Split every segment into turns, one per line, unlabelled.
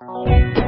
Thank you.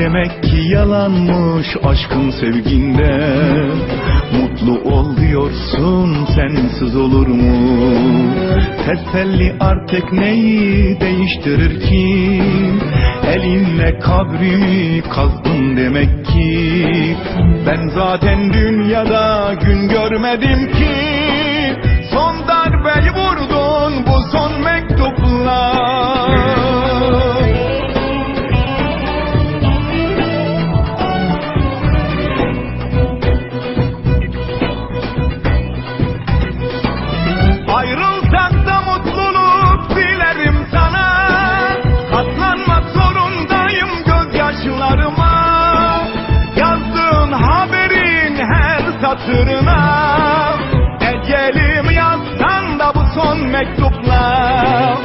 Demek ki yalanmış aşkın sevginde Mutlu ol diyorsun sensiz olur mu? Teselli artık neyi değiştirir ki? Elinle kabrimi kazdın demek ki Ben zaten dünyada gün görmedim ki Son darbeyi vurdun bu son mektupla her satırına Ecelim yazsan da bu son mektupla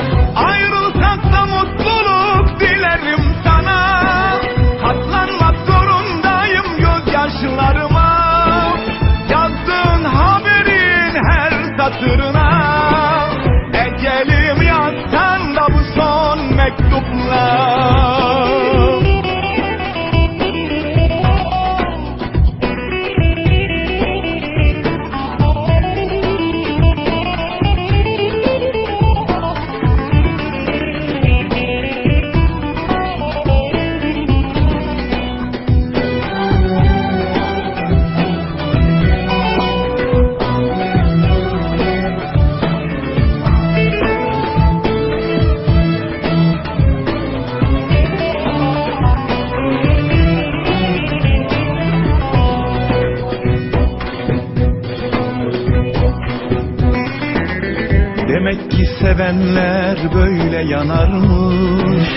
Demek ki sevenler böyle yanarmış.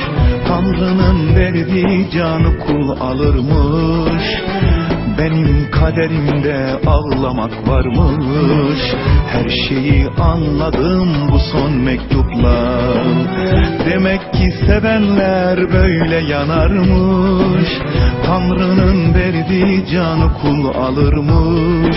Tanrı'nın verdiği canı kul alırmış. Benim kaderimde ağlamak varmış. Her şeyi anladım bu son mektupla. Demek ki sevenler böyle yanarmış. Tanrı'nın verdiği canı kul alırmış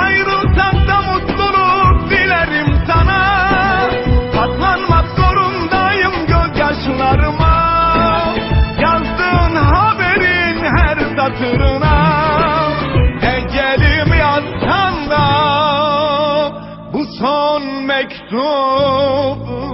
Ayrılsak da mutluluk dilerim sana. Katlanmak zorundayım gözyaşlarıma. Yazdığın haberin her satırına. Ecelim yazsan da bu son mektup